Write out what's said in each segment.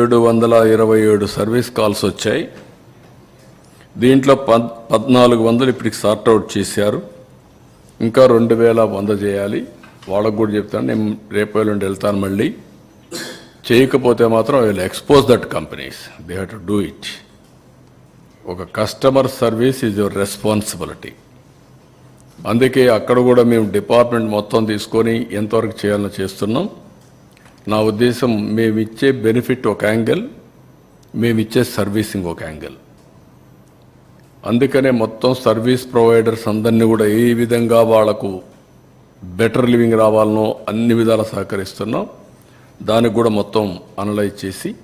ఏడు వందల ఇరవై ఏడు సర్వీస్ కాల్స్ వచ్చాయి. దీంట్లో పద్ పద్నాలుగు వందలు ఇప్పటికి సార్ట్అవుట్ చేశారు. ఇంకా రెండు వేల వంద చేయాలి. వాళ్ళకు కూడా చెప్తాను నేను రేపు ఎల్లుండి వెళ్తాను మళ్ళీ. చేయకపోతే మాత్రం will expose that companies they have to do it ఒక customer service is your responsibility అందుకే అక్కడ కూడా మేము డిపార్ట్మెంట్ మొత్తం తీసుకొని ఎంతవరకు చేయాలని చేస్తున్నాం. నా ఉద్దేశం మేమిచ్చే బెనిఫిట్ ఒక యాంగిల్ మేమిచ్చే సర్వీసింగ్ ఒక యాంగిల్. అందుకనే మొత్తం సర్వీస్ ప్రొవైడర్స్ అందరినీ కూడా ఏ విధంగా వాళ్ళకు బెటర్ లివింగ్ రావాలనో అన్ని విధాల సహకరిస్తున్నాం. దానికి కూడా మొత్తం అనలైజ్ చేసి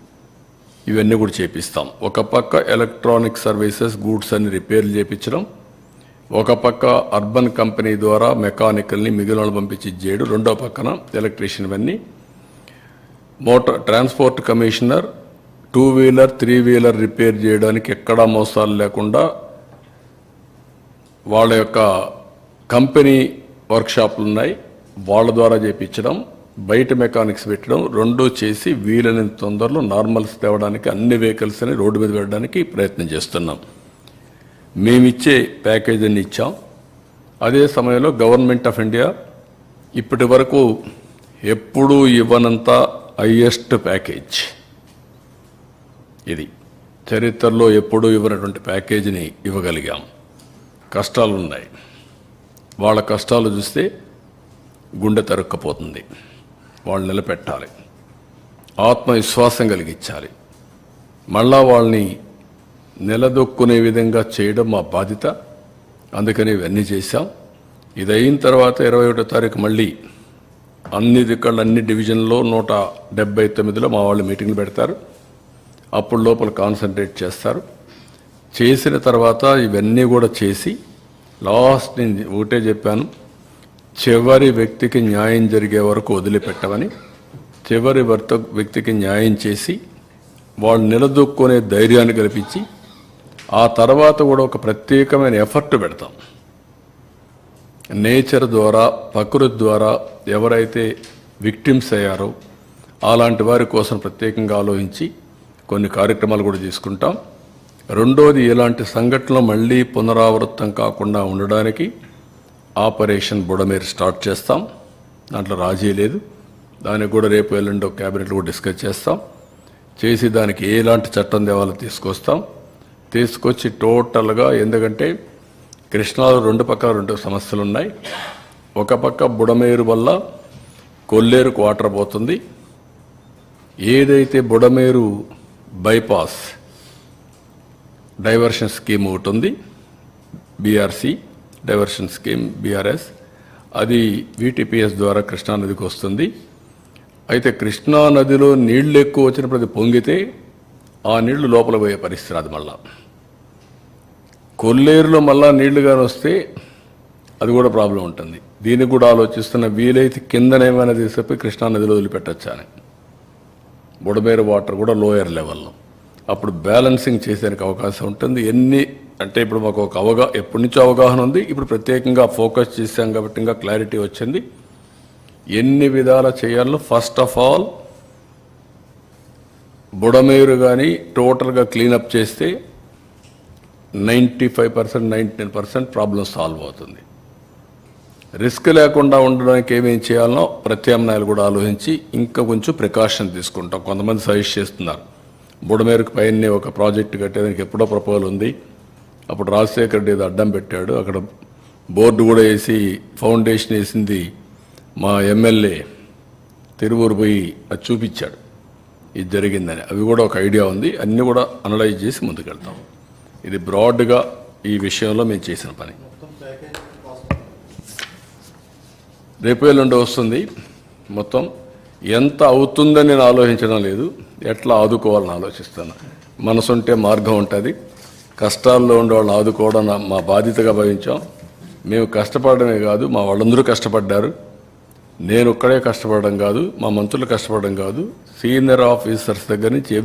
ఇవన్నీ కూడా చేపిస్తాం. ఒక పక్క ఎలక్ట్రానిక్ సర్వీసెస్ గూడ్స్ అన్ని రిపేర్లు చేపించడం ఒక పక్క అర్బన్ కంపెనీ ద్వారా మెకానికల్ని మిగిలిన పంపించి చేయడం రెండో పక్కన ఎలక్ట్రీషియన్ ఇవన్నీ motor transport commissioner two wheeler three wheeler repair చేయడానికి ఎక్కడా మోసాలు లేకుండా వాళ్ళ యొక్క కంపెనీ వర్క్షాప్లు ఉన్నాయి. వాళ్ళ ద్వారా చేపించడం బయట మెకానిక్స్ పెట్టడం రెండు చేసి వీలైనంత తొందరలో నార్మల్స్ తేవడానికి అన్ని వెహికల్స్ని రోడ్డు మీద పెట్టడానికి ప్రయత్నం చేస్తున్నాం. మేమిచ్చే ప్యాకేజీని ఇచ్చాం. అదే సమయంలో గవర్నమెంట్ ఆఫ్ ఇండియా ఇప్పటి వరకు ఎప్పుడూ ఇవ్వనంత హయ్యెస్ట్ ప్యాకేజ్. ఇది చరిత్రలో ఎప్పుడూ ఇవ్వనటువంటి ప్యాకేజీని ఇవ్వగలిగాం. కష్టాలు ఉన్నాయి వాళ్ళ కష్టాలు చూస్తే గుండె తరుక్కపోతుంది. వాళ్ళు నిలబెట్టాలి. ఆత్మవిశ్వాసం కలిగించాలి. మళ్ళా వాళ్ళని నిలదొక్కునే విధంగా చేయడం మా బాధ్యత. అందుకని ఇవన్నీ చేశాం. ఇది అయిన తర్వాత ఇరవై ఒకటో తారీఖు మళ్ళీ అన్ని దిక్కళ్ళు అన్ని డివిజన్లో నూట డెబ్బై తొమ్మిదిలో మా వాళ్ళు మీటింగ్లు పెడతారు. అప్పుడు లోపల కాన్సన్ట్రేట్ చేస్తారు. చేసిన తర్వాత ఇవన్నీ కూడా చేసి లాస్ట్ నేను ఒకటే చెప్పాను. చివరి వ్యక్తికి న్యాయం జరిగే వరకు వదిలిపెట్టమని చివరి భర్త వ్యక్తికి న్యాయం చేసి వాళ్ళు నిలదొక్కునే ధైర్యాన్ని కల్పించి ఆ తర్వాత కూడా ఒక ప్రత్యేకమైన ఎఫర్ట్ పెడతాం. నేచర్ ద్వారా ప్రకృతి ద్వారా ఎవరైతే విక్టిమ్స్ అయ్యారో అలాంటి వారి కోసం ప్రత్యేకంగా ఆలోచించి కొన్ని కార్యక్రమాలు కూడా తీసుకుంటాం రెండోది ఇలాంటి సంఘటనలు మళ్ళీ పునరావృతం కాకుండా ఉండడానికి ఆపరేషన్ బుడమేరు స్టార్ట్ చేస్తాం. దాంట్లో రాజీ లేదు. దానికి కూడా రేపు ఎల్లుండి ఒక క్యాబినెట్లో కూడా డిస్కస్ చేస్తాం. చేసి దానికి ఎలాంటి చట్టం దేవాలో తీసుకొస్తాం. తీసుకొచ్చి టోటల్గా ఎందుకంటే కృష్ణాలో రెండు పక్కల రెండు సమస్యలు ఉన్నాయి ఒక పక్క బుడమేరు వల్ల కొల్లేరుకు వాటర్ పోతుంది. ఏదైతే బుడమేరు బైపాస్ డైవర్షన్ స్కీమ్ ఒకటి ఉంది బీఆర్సి డైవర్షన్ స్కీమ్ బీఆర్ఎస్ అది వీటీపీఎస్ ద్వారా కృష్ణానదికి వస్తుంది. అయితే కృష్ణా నదిలో నీళ్ళు ఎక్కువ వచ్చినప్పుడు అది పొంగితే ఆ నీళ్ళు లోపల పోయే పరిస్థితి అది మళ్ళీ. కొల్లేరులో మళ్ళా నీళ్ళు కానీ వస్తే అది కూడా ప్రాబ్లం ఉంటుంది. దీనికి కూడా ఆలోచిస్తున్న వీలైతే కిందనేమైనా తీసుకుపోయి కృష్ణా నదిలో వదిలిపెట్టచ్చా అని. బుడమేరు వాటర్ కూడా లోయర్ లెవెల్లో. అప్పుడు బ్యాలెన్సింగ్ చేసేందుకు అవకాశం ఉంటుంది. ఎన్ని అంటే ఇప్పుడు మాకు ఒక అవగా ఎప్పటి నుంచో అవగాహన ఉంది. ఇప్పుడు ప్రత్యేకంగా ఫోకస్ చేశాం కాబట్టి ఇంకా క్లారిటీ వచ్చింది. ఎన్ని విధాల చేయాలో ఫస్ట్ ఆఫ్ ఆల్ బుడమేరు కానీ టోటల్గా క్లీనప్ చేస్తే ninety five percent ninety nine percent problem solve అవుతుంది. రిస్క్ లేకుండా ఉండడానికి ఏమేం చేయాలనో ప్రత్యామ్నాయాలు కూడా ఆలోచించి ఇంకా కొంచెం ప్రికాషన్ తీసుకుంటాం. కొంతమంది సజెస్ట్ చేస్తున్నారు. బుడమేరుకు పైన ఒక ప్రాజెక్ట్ కట్టేదానికి ఎప్పుడో ప్రపోజల్ ఉంది. అప్పుడు రాజశేఖర్ రెడ్డి అడ్డం పెట్టాడు. అక్కడ బోర్డు కూడా వేసి ఫౌండేషన్ వేసింది మా ఎమ్మెల్యే తిరువూరు పోయి అది చూపించాడు. ఇది జరిగిందని. అవి కూడా ఒక ఐడియా ఉంది. అన్నీ కూడా అనలైజ్ చేసి ముందుకెళ్తాం. ఇది బ్రాడ్గా ఈ విషయంలో మేము చేసిన పని. రేపు ఎల్లుండి వస్తుంది. మొత్తం ఎంత అవుతుందని నేను ఆలోచించడం లేదు. ఎట్లా ఆదుకోవాలని ఆలోచిస్తాను. మనసుంటే మార్గం ఉంటుంది. కష్టాల్లో ఉండే వాళ్ళని ఆదుకోవడం మా బాధ్యతగా భావించాం. మేము కష్టపడమే కాదు మా వాళ్ళందరూ కష్టపడ్డారు. నేను ఒక్కడే కష్టపడడం కాదు మా మంత్రులు కష్టపడడం కాదు. సీనియర్ ఆఫీసర్స్ దగ్గర నుంచి